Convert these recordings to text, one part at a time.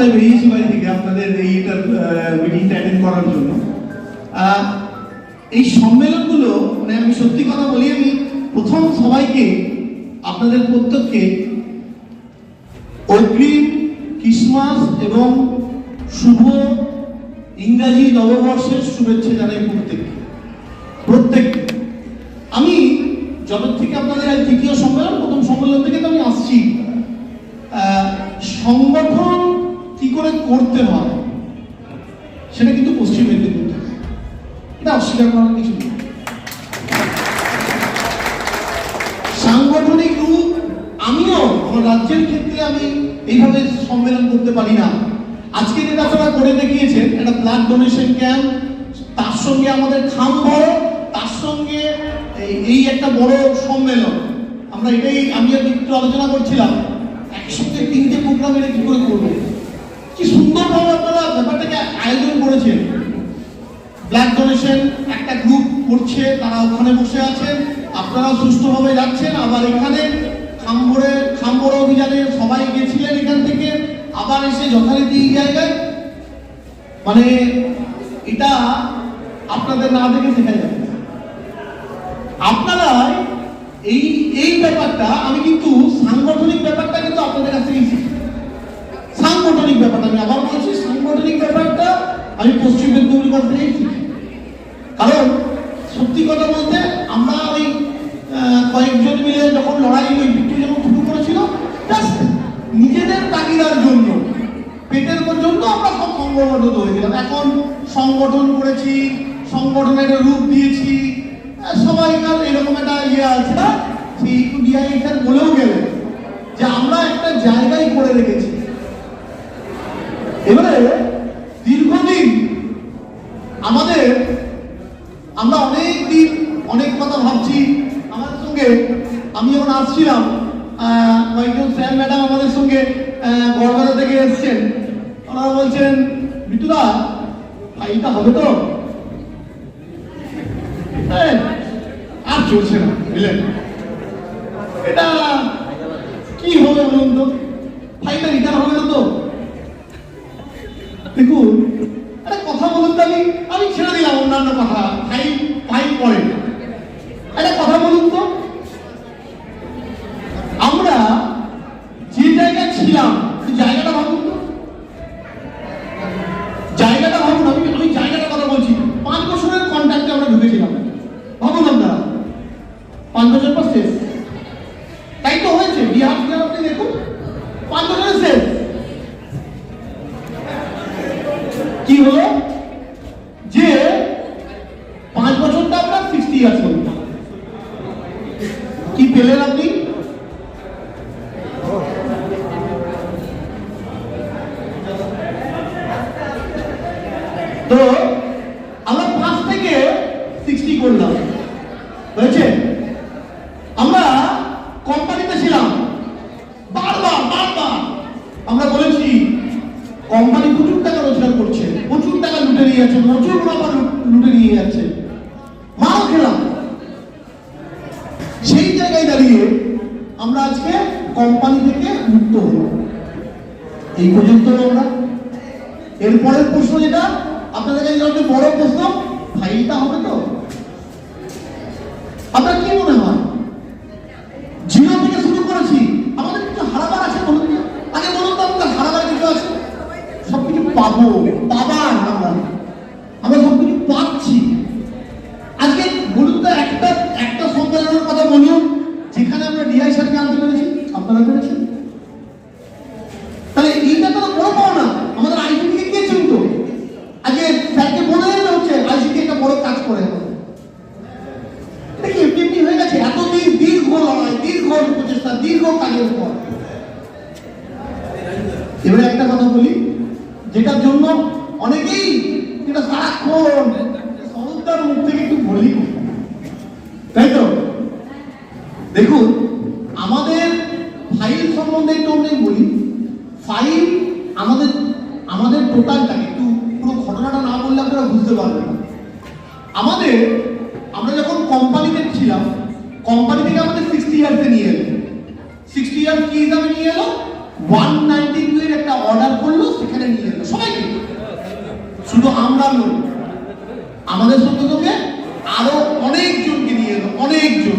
পাঁচটায় বেরিয়েছি বাড়ি থেকে আপনাদের এইটার মিটিংটা অ্যাটেন্ড করার জন্য। এই সম্মেলনগুলো মানে আমি সত্যি কথা বলি, আমি প্রথম সবাইকে, আপনাদের প্রত্যেককে অগ্রিম ক্রিসমাস এবং শুভ ইংরাজি নববর্ষের শুভেচ্ছা জানাই প্রত্যেককে। প্রত্যেককে আমি যখন থেকে আপনাদের আজ তৃতীয় সম্মেলন, প্রথম সম্মেলন থেকে তো আমি আসছি সংগঠন কি করে করতে হয়? সেটা কিন্তু পশ্চিম মেদিনীপুর এটা অস্বীকার করার কিছু নেই। সাংগঠনিক রূপ আমিও আমার রাজ্যের ক্ষেত্রে আমি এইভাবে সম্মেলন করতে পারি না। আজকে যেটা আপনারা করে দেখিয়েছেন, একটা ব্লাড ডোনেশন ক্যাম্প তার সঙ্গে আমাদের খাম বড় তার সঙ্গে এই- একটা বড় সম্মেলন। আমরা এটাই, আমি একটু আলোচনা করছিলাম। একসঙ্গে তিনটে প্রোগ্রাম এটা কি করে করব? কি সুন্দরভাবে আপনারা ব্যাপারটাকে আয়োজন করেছেন। ব্লাড ডোনেশন একটা গ্রুপ করছে, তারা ওখানে বসে আছেন। আপনারা সুষ্ঠুভাবে যাচ্ছেন। আবার এখানে খাম্বরে, খাম্বর অভিযানে সবাই গেছিলেন এখান থেকে। আবার এসে যথারীতি জায়গায়। মানে এটা আপনাদের না দেখে শেখা যাবে। আপনারা এই এই ব্যাপারটা, আমি কিন্তু সাংগঠনিক ব্যাপারটা কিন্তু আপনাদের কাছ ব্যাপারটা আমি আবার বলছি সাংগঠনিক ব্যাপারটা আমি পশ্চিম মেদিনীপুরের কাছ থেকেই কারণ সত্যি কথা বলতে আমরা ওই কয়েকজন মিলে যখন লড়াই ওই বিক্রি যখন শুরু করেছিল নিজেদের তাগিদার জন্য, পেটের জন্য আমরা সব সংগঠিত হয়েছিলাম এখন সংগঠন করেছি, সংগঠনের রূপ দিয়েছি সবাইকার এরকম একটা ইয়ে আছে না, সেই একটু বলেও গেলে, যে আমরা একটা জায়গায় করে রেখেছি। এবারে দীর্ঘদিন আমাদের আমরা অনেক দিন অনেক কথা ভাবছি। আমাদের সঙ্গে আমি যখন আসছিলাম কয়েকজন স্যার ম্যাডাম আমাদের সঙ্গে গড়বাজা থেকে এসছেন। ওনারা বলছেন বিটুদা ফাইলটা হবে তো? এই, আর চলছে না বুঝলেন? এটা কি হবে বলুন তো? ফাইলটা রিটার্ন হবে না তো? দেখুন, একটা কথা বলুন তো আমি আমি ছেড়ে দিলাম অন্যান্য কথা। ভাই ভাই পরে একটা কথা বলুন তো। আমরা যে জায়গায় ছিলাম সেই জায়গাটা ভাবুন তো জায়গাটা ভাবুন আমি আমি জায়গাটা কথা বলছি পাঁচ বছরের কন্ট্যাক্টে আমরা ঢুকেছিলাম ভাবুন আপনারা পাঁচ বছর পর শেষ তাই তো হয়েছে বিহার বিহার আপনি দেখুন পাঁচ বছরের শেষ কি হলো যে পাঁচ বছরটা আপনার সিক্সটি ইয়ার্স হলো কি পেলেন আপনি তো আমরা পাঁচ থেকে সিক্সটি করলাম হয়েছে আমরা কোম্পানিতে ছিলাম বারবার বারবার আমরা বলেছি কোম্পানি প্রচুর টাকা রোজগার করছে, প্রচুর টাকা লুটে নিয়ে যাচ্ছে, প্রচুর মুনাফা লুটে নিয়ে যাচ্ছে। মাও খেলাম। সেই জায়গায় দাঁড়িয়ে আমরা আজকে কোম্পানি থেকে মুক্ত হলাম। এই পর্যন্ত আমরা। এরপরের প্রশ্ন যেটা, আপনাদের কাছে সবচেয়ে বড় প্রশ্ন, ফাইলটা হবে তো? আপনার কি মনে হয় জিরো থেকে শুরু করেছি আমাদের কিছু হারাবার আছে বলুন তো? আগে বলুন তো আমাদের হারাবার কিছু আছে সব কিছু পাবো। আমরা আমরা সব কিছু পাচ্ছি আজকে বলুন তো একটা একটা সম্মেলনের কথা বলুন যেখানে আমরা ডিআই স্যারকে আনতে পেরেছি আপনারা পেরেছেন তাহলে এইটা তো বড় পাওনা আমাদের আইসিটিকে কে চিনত আজকে স্যারকে বলে দিতে হচ্ছে আইসিটি একটা বড় কাজ করে আমাদের এটা কি এমনি এমনি হয়ে গেছে এতদিন দীর্ঘ লড়াই দীর্ঘ প্রচেষ্টা দীর্ঘ কাজের পর এবারে একটা কথা বলি যেটার জন্য অনেকেই যেটা সারাক্ষণ সমুদ্রের বলি তাই তো? দেখুন আমাদের ফাইল সম্বন্ধে একটু আমি বলি। ফাইল আমাদের আমাদের টোটালটাকে অনেকজন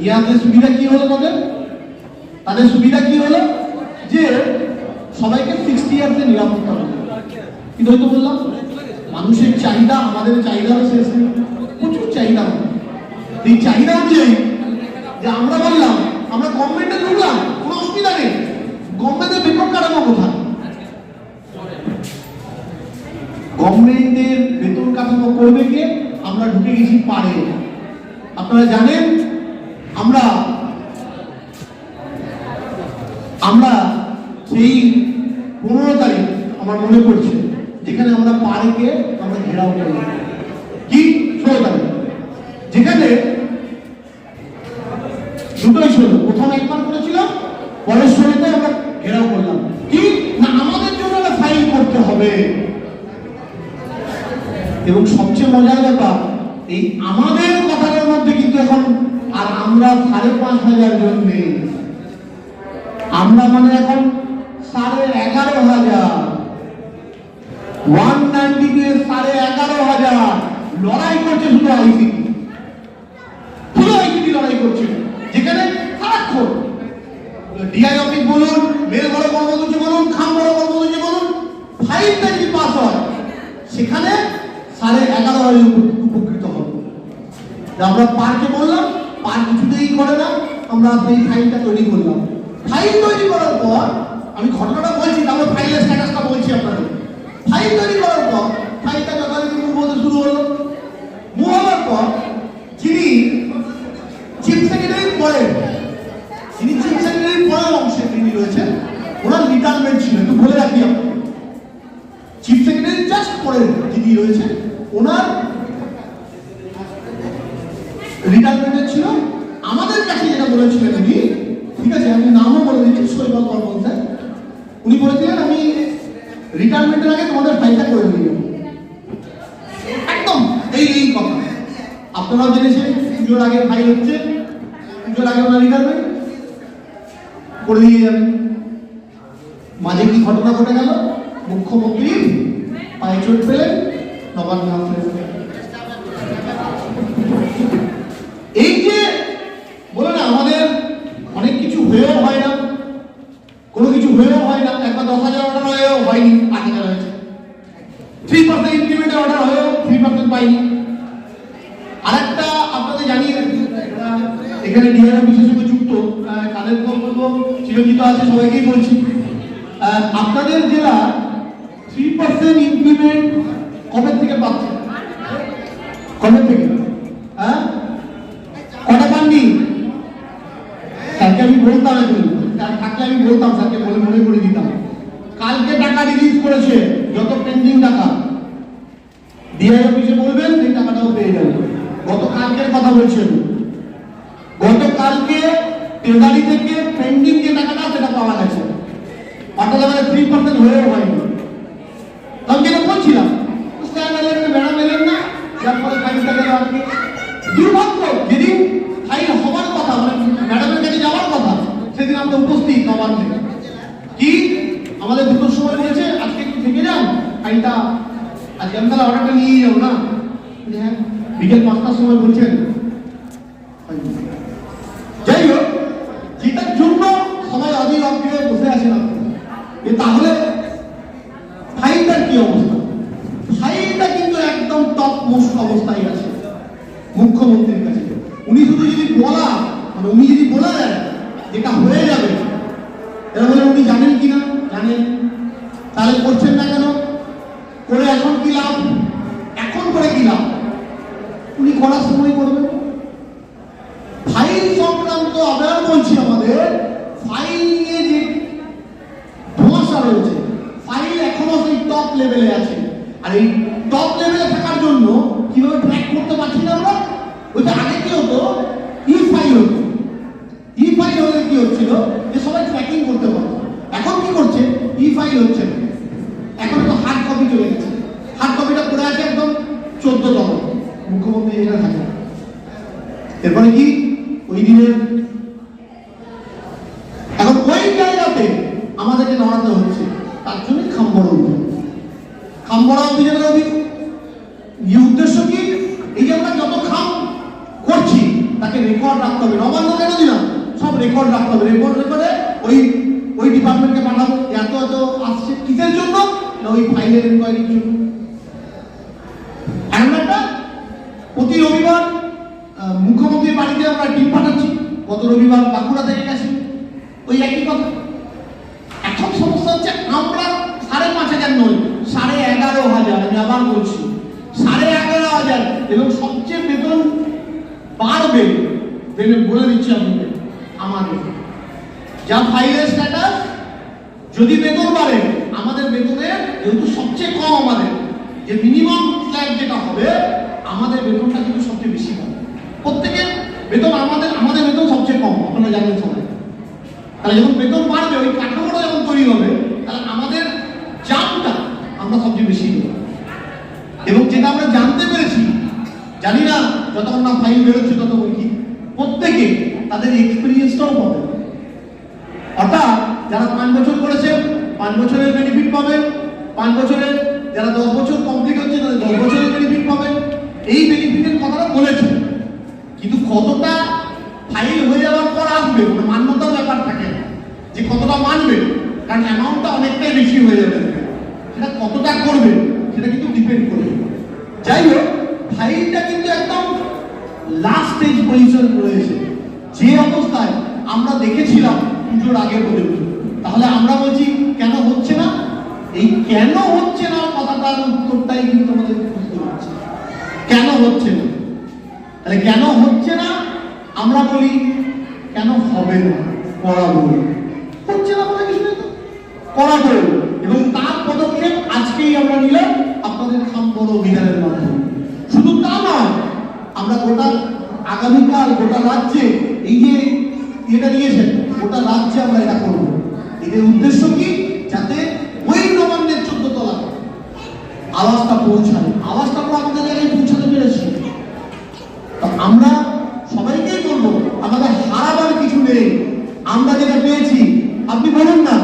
নিয়ে সুবিধা কি হলো তাদের? তাদের সুবিধা কি হলো? যে সবাইকে সিক্সটি ইয়ার্সে নিরাপত্তা হলো হয়তো বললাম? মানুষের চাহিদা, আমাদের চাহিদারও শেষ প্রচুর চাহিদা এই চাহিদা অনুযায়ী যে আমরা বললাম, আমরা গভর্নমেন্টে ঢুকলাম, কোনো অসুবিধা নেই। গভর্নমেন্টের বেতন কাটাবো কোথায়? গভর্নমেন্টের বেতন কাঠামো করবে কে? আমরা ঢুকে গেছি পারে আপনারা জানেন, আমরা আমরা সেই পনেরো তারিখ আমার মনে পড়ছে, যেখানে আমরা পার্কে আমরা ঘেরাও করলাম কি ষোলো তারিখ যেখানে দুটোই ছিল প্রথম একবার করেছিলাম পরের ষোলোতে আমরা ঘেরাও করলাম কি না আমাদের জন্য একটা ফাইল করতে হবে এবং সবচেয়ে মজার ব্যাপার এই আমাদের কথাটার মধ্যে কিন্তু এখন আর আমরা সাড়ে পাঁচ হাজার জন নেই আমরা মানে এখন সাড়ে এগারো হাজার। ওয়ান নাইনটি সাড়ে এগারো হাজার। লড়াই করছে শুধু আইসিটি শুধু আইসিটি লড়াই করছে। যেখানে সারাক্ষণ। ডিআই অফিস বলুন মেল বড় কর্মসূচি বলুন, খাম বড় কর্মসূচি বলুন ফাইলটা যদি পাস হয়। সেখানে সাড়ে এগারো হাজার উপ- উপকৃত হবে আমরা পার্কে বললাম, পার্ক কিছুতেই করে না, আমরা সেই ফাইলটা তৈরি করলাম। ফাইল তৈরি করার পর আমি ঘটনাটা বলছি তারপর ফাইলের স্ট্যাটাসটা বলছি আপনাদের ফাইল তৈরি করার পর ফাইলটা যথারীতি মুভ হতে শুরু হলো মুভ হওয়ার পর যিনি চিফ সেক্রেটারি পরের যিনি চিফ সেক্রেটারি পরের অংশে তিনি রয়েছেন ওনার রিটায়ারমেন্ট ছিল একটু বলে রাখি আপনাকে চিফ সেক্রেটারি জাস্ট পরের যিনি রয়েছেন ওনার রিটায়ারমেন্টে ছিল আমাদের কাছে যেটা বলেছিলেন উনি ঠিক আছে আমি নামও বলে দিচ্ছি শৈবাল বর্মন স্যার উনি বলেছিলেন আমি রিটায়ারমেন্টের আগে তোমাদের ফাইলটা করে দিয়ে যাব। একদম এই এই কথা আপনারাও জেনেছেন পুজোর আগে ফাইল হচ্ছে। পুজোর আগে ওনার রিটায়ারমেন্ট করে দিয়ে যাবেন মাঝে কি ঘটনা ঘটে গেল? মুখ্যমন্ত্রী পায়ে চোট পেলেন, নবান্ন এই যে বলে না, আমাদের অনেক কিছু হয়েও হয় না। কোনো কিছু হয়েও হয় না। একবার দশ হাজার অর্ডার হয়েও হয়নি আট হাজার হয়েছে। থ্রি পার্সেন্ট ইনক্রিমেন্টের অর্ডার হয়েও থ্রি পার্সেন্ট পাইনি আরেকটা আপনাদের জানিয়ে রাখি, আহ, এখানে ডিআর বিশেষ করে যুক্ত তো বলব চিরঞ্জিত আছে, সবাইকেই বলছি। আপনাদের জেলা থ্রি পার্সেন্ট ইনক্রিমেন্ট কবে থেকে পাচ্ছে? কবে থেকে? হ্যাঁ? কটা পাননি? স্যারকে আমি বলতাম এখন থাকলে আমি বলতাম স্যারকে, বলে মনে করে দিতাম। কালকে টাকা রিলিজ করেছে, যত পেন্ডিং টাকা। ডিআই অফিসে বলবেন, সেই টাকাটাও পেয়ে যাবেন। গত কালকের কথা বলছেন। গতকালকে তেদারি থেকে পেন্ডিং যে টাকাটা সেটা পাওয়া গেছে। অর্থাৎ আমাদের থ্রি পার্সেন্ট হয়েও হয়নি। আমি যেটা বলছিলাম স্যার এলেন না এলেন না, যার আর কি। দুর্ভাগ্য, যেদিন ফাইল হওয়ার কথা মানে ম্যাডামের কাছে যাওয়ার কথা, সেদিন আমরা উপস্থিত নবান্নে কি? আমাদের দুটোর সময় বলেছে আজকে থেকে যান ফাইলটা আজকে আমি তাহলে অর্ডারটা নিয়ে যাব না। হ্যাঁ বিকেল পাঁচটার সময় বলছেন হয়নি। যাই হোক যেটার জন্য অধীর অগ্রহে বসে আছেন আপনি তাহলে ফাইলটার কি অবস্থা ফাইলটা কিন্তু একদম টপ মোস্ট অবস্থায় আছে মুখ্যমন্ত্রীর কাছে উনি শুধু যদি বলা মানে উনি যদি বলে দেন যেটা হয়ে যাবে এরা বলে উনি জানেন কি না জানেন তাহলে করছেন না কেন করে এখন কি লাভ এখন করে কি লাভ উনি করার সময় করবেন ফাইল সংক্রান্ত আবার বলছি আমাদের ফাইল নিয়ে যে ধোঁয়াশা রয়েছে ফাইল এখনও সেই টপ লেভেলে আছে। আর এই টপ লেভেলে থাকার জন্য কীভাবে ট্র্যাক করতে পারছি না আমরা? ওইটা আগে কি হতো? ই ফাইল হতো। ই ফাইল হলে কি হচ্ছিল? যে সবাই ট্র্যাকিং করতে পারতো। এখন কি করছে? ই ফাইল হচ্ছে। এখন তো হার্ড কপি চলে গেছে। হার্ড কপিটা পড়ে আছে একদম চোদ্দ তম মুখ্যমন্ত্রী এখানে থাকে। এরপরে কি? ওই দিনের এখন ওই জায়গাতে আমাদেরকে নড়াতে হচ্ছে। তার জন্য খাম্বড়া অভিযান খাম্বড়া অভিযানের অভি- এই উদ্দেশ্য কি? এই যে আমরা যত খাম করছি, তাকে রেকর্ড রাখতে হবে। নবান্ন কেন দিলাম? সব রেকর্ড রাখতে হবে। রেকর্ড রেকর্ডে ওই ওই ডিপার্টমেন্টকে পাঠাবো। এত এত আসছে কিসের জন্য? না ওই ফাইলের এনকোয়ারির জন্য। প্রতি রবিবার মুখ্যমন্ত্রীর বাড়িতে আমরা টিম পাঠাচ্ছি। গত রবিবার বাঁকুড়া থেকে গেছি। ওই একই কথা। এখন সমস্যা হচ্ছে, আমরা সাড়ে পাঁচ হাজার নয়, সাড়ে এগারো হাজার, আমি আবার বলছি, সাড়ে এগারো হাজার। এবং সবচেয়ে বেতন বাড়বে বেতন বলে দিচ্ছি আপনাকে আমাদের যা ফাইলের স্ট্যাটাস যদি বেতন বাড়ে, আমাদের বেতনের যেহেতু সবচেয়ে কম আমাদের, যে মিনিমাম স্ল্যাব যেটা হবে, আমাদের বেতনটা কিন্তু সবচেয়ে বেশি হবে। প্রত্যেকের বেতন আমাদের আমাদের বেতন সবচেয়ে কম, আপনারা জানেন সবাই। তাহলে যখন বেতন বাড়বে, ওই কাঠামোটা যখন তৈরি হবে, তাহলে আমাদের সবচেয়ে বেশি এবং যেটা আমরা জানতে পেরেছি, জানি না যতক্ষণ না ফাইল বেরোচ্ছে ততক্ষণ কি প্রত্যেকে তাদের এক্সপিরিয়েন্সটাও পাবে। অর্থাৎ যারা পাঁচ বছর করেছে, পাঁচ বছরের বেনিফিট পাবেন পাঁচ বছরের যারা দশ বছর কমপ্লিট হচ্ছে, তাদের দশ বছরের বেনিফিট পাবেন এই বেনিফিটের কথাটা বলেছে। কিন্তু কতটা ফাইল হয়ে যাওয়ার পর আসবে মানে মান্যতার ব্যাপার থাকে। যে কতটা মানবে, কারণ অ্যামাউন্টটা অনেকটাই বেশি হয়ে যাবে। সেটা কতটা করবে, সেটা কিন্তু ডিপেন্ড করবে যাই হোক ফাইলটা কিন্তু একদম লাস্ট স্টেজ পজিশন রয়েছে। যে অবস্থায় আমরা দেখেছিলাম পুজোর আগে পর্যন্ত, তাহলে আমরা বলছি, কেন হচ্ছে না? এই কেন হচ্ছে না কথাটার উত্তরটাই কিন্তু আমাদের বুঝতে পারছি কেন হচ্ছে না? তাহলে কেন হচ্ছে না? আমরা বলি, কেন হবে না? করা করাবো হচ্ছে না বলে কিছু নেই তো। পদক্ষেপ আজকেই আমরা নিলাম। আপনাদের খাম বড় অভিযানের মাধ্যমে। শুধু তা নয়, আমরা গোটা আগামীকাল, গোটা রাজ্যে এই যে এটা নিয়েছেন, গোটা রাজ্যে আমরা এটা করব। এদের উদ্দেশ্য কি? যাতে ওই নবান্নের চোদ্দ তলা আওয়াজটা পৌঁছায় আওয়াজটা আমরা আমাদের জায়গায় পৌঁছাতে পেরেছি তো আমরা সবাইকেই বলব আমাদের হারাবার কিছু নেই আমরা যেটা পেয়েছি আপনি বলুন না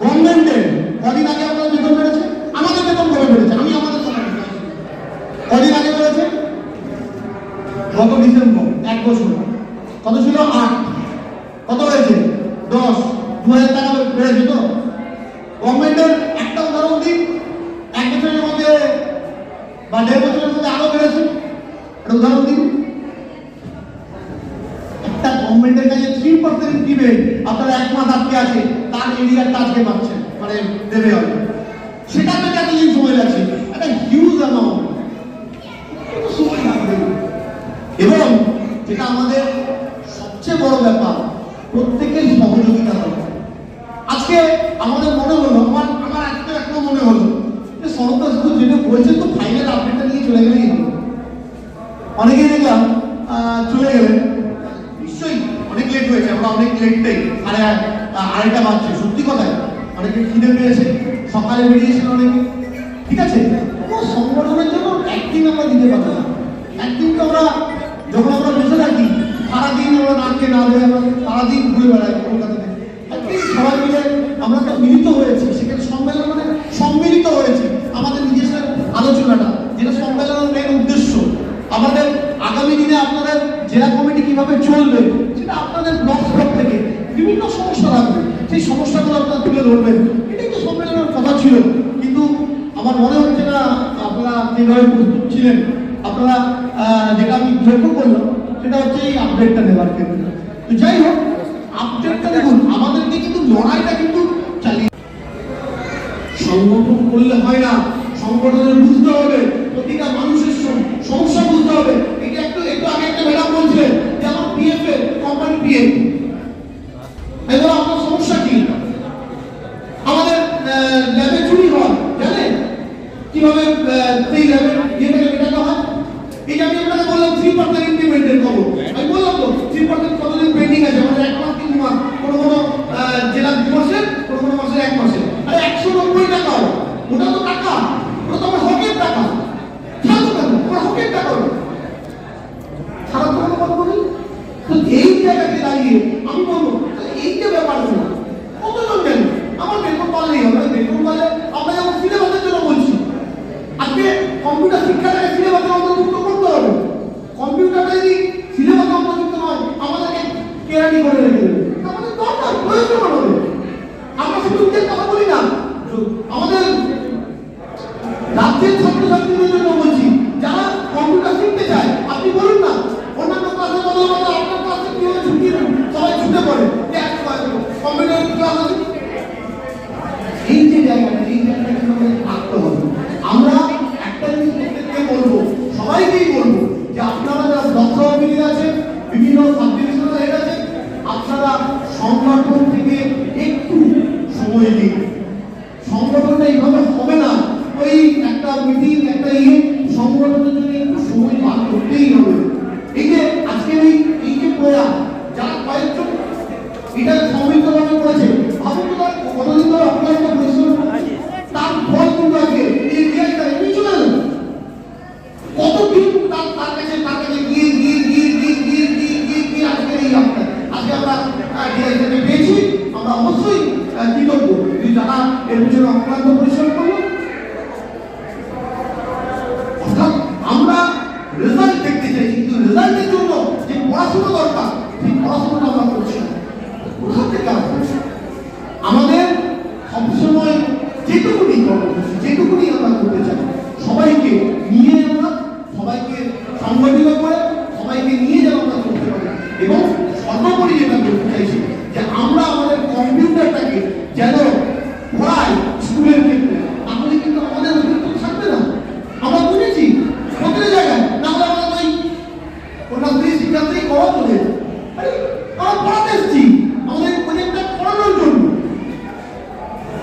গভর্নমেন্টের কদিন আগে আমাদের বেতন বেড়েছে আমাদের বেতন কবে বেড়েছে আমি আমাদের কথা বলছি। কদিন আগে বেড়েছে গত ডিসেম্বর এক বছর কত ছিল আট কত হয়েছে দশ দু হাজার টাকা বেড়েছে তো গভর্নমেন্টের একটা উদাহরণ দিন এক বছরের মধ্যে বা দেড় বছরের মধ্যে আরও বেড়েছে একটা উদাহরণ দিন একটা গভর্নমেন্টের কাছে থ্রি পার্সেন্ট দিবে আপনারা এক মাস আটকে আছে তার এরিয়ার আজকে পাচ্ছেন মানে দেবে হবে সেটা পেতে এতদিন সময় লাগছে একটা হিউজ অ্যামাউন্ট সময় লাগবে এবং যেটা আমাদের সবচেয়ে বড় ব্যাপার প্রত্যেকের সহযোগিতা দরকার আজকে আমাদের মনে হলো আমার আমার আজকে এখনও মনে হলো যে সরকার শুধু যেটা বলছেন তো ফাইনাল আপডেটটা নিয়ে চলে গেলেই হলো। অনেকেই দেখলাম চলে গেলেন নিশ্চয়ই অনেক লেট হয়েছে আমরা অনেক লেটটাই আহ, আড়াইটা বাজছে সত্যি কথাই অনেকে খিদে পেয়েছে সকালে বেরিয়েছেন অনেকে ঠিক আছে? ও সংগঠনের জন্য একদিন আমরা দিতে পারব না। একদিন তো আমরা যখন আমরা বসে থাকি সারাদিন আমরা না খেয়ে না দেয় সারাদিন ঘুরে বেড়াই কলকাতাতে একদিন সবাই মিলে আমরা তো মিলিত হয়েছি সেখানে সম্মেলন মানে সম্মিলিত হয়েছি আমাদের নিজস্ব আলোচনাটা যেটা সম্মেলনের মেন উদ্দেশ্য আমাদের আগামী দিনে আপনাদের জেলা কমিটি কীভাবে চলবে সেটা আপনাদের ব্লক স্তর থেকে বিভিন্ন সমস্যা থাকবে সেই সমস্যাগুলো তুলে এটাই তো সম্মেলনের কথা ছিল। কিন্তু আমার মনে হচ্ছে না আপনারা যেভাবে প্রস্তুত ছিলেন, আপনারা যেটা আমি লক্ষ্য করলাম, সেটা হচ্ছে এই আপডেটটা নেওয়ার ক্ষেত্রে। তো যাই হোক আপডেটটা দেখুন, আমাদেরকে কিন্তু লড়াইটা কিন্তু চালিয়ে সংগঠন করলে হয় না, সংগঠনের বুঝতে হবে প্রতিটা মানুষের সম- সমস্যা বুঝতে হবে এটা একটু একটু আগে একটা ম্যাডাম বলছিলেন যে আমার পিএফ এর কোম্পানি পিএফ এবার আপনার সমস্যা কি আমাদের ল্যাবে চুরি হয় জানেন কীভাবে আহ, সেই ল্যাবের ইয়েটাকে মেটাতে হয় এই যে আমি আপনাকে বললাম থ্রি পার্সেন্ট ইমপ্লিমেন্টের খবর আমি বললাম তো থ্রি পার্সেন্ট কতদিন পেন্ডিং আছে আমাদের এক মাস তিন মাস কোনো কোনো আহ, জেলার দু মাসের কোনো কোনো মাসের এক মাসে আরে একশো নব্বই টাকা ওটা তো টাকা ওটা তো আমার হকের টাকা ছাড়ো কেন আমার হকের টাকা ওটা খারাপ কোনো কথা বলি তো এই জায়গাতে দাঁড়িয়ে আমি বলব তাহলে এই যে ব্যাপারগুলো কতজন জানি আমার বেতন পারলেই হবে বেতন রাজ্যের ছাত্রছাত্রীদের জন্য বলছি যারা কম্পিউটার শিখতে চায় আপনি বলুন না অন্যান্য ক্লাসে বলা বলা আপনার ক্লাসে কি হবে ছুটি সবাই ছুটে পড়ে যে এক এই যে জায়গাটা এই জায়গাটা আমাদের থাকতে হবে আমরা একটা জিনিস বলব সবাইকেই বলব যে আপনারা যারা ব্লক সভাপতি বিভিন্ন সাব ডিভিশনাল হেড আপনারা সংগঠন থেকে একটু সময় দিন সংগঠনটা এইভাবে হবে না ওই একটা মিটিং একটা সংগঠনের জন্য একটু সময় বার করতেই হবে এই যে আজকের এই এই যে প্রয়াস, যারা কয়েকজন এটা সম্মিলিতভাবে করেছে। ভাবুন তো তার কতদিন ধরে একটা পরিশ্রম কিন্তু আজকে এই কতদিন তার তার কাছে গিয়ে গিয়ে গিয়ে গিয়ে গিয়ে গিয়ে গিয়ে গিয়ে এই আপনার আজকে আমরা রিয়ালটাকে আমরা অবশ্যই কৃতজ্ঞ যারা এর পিছনে অক্লান্ত পরিশ্রম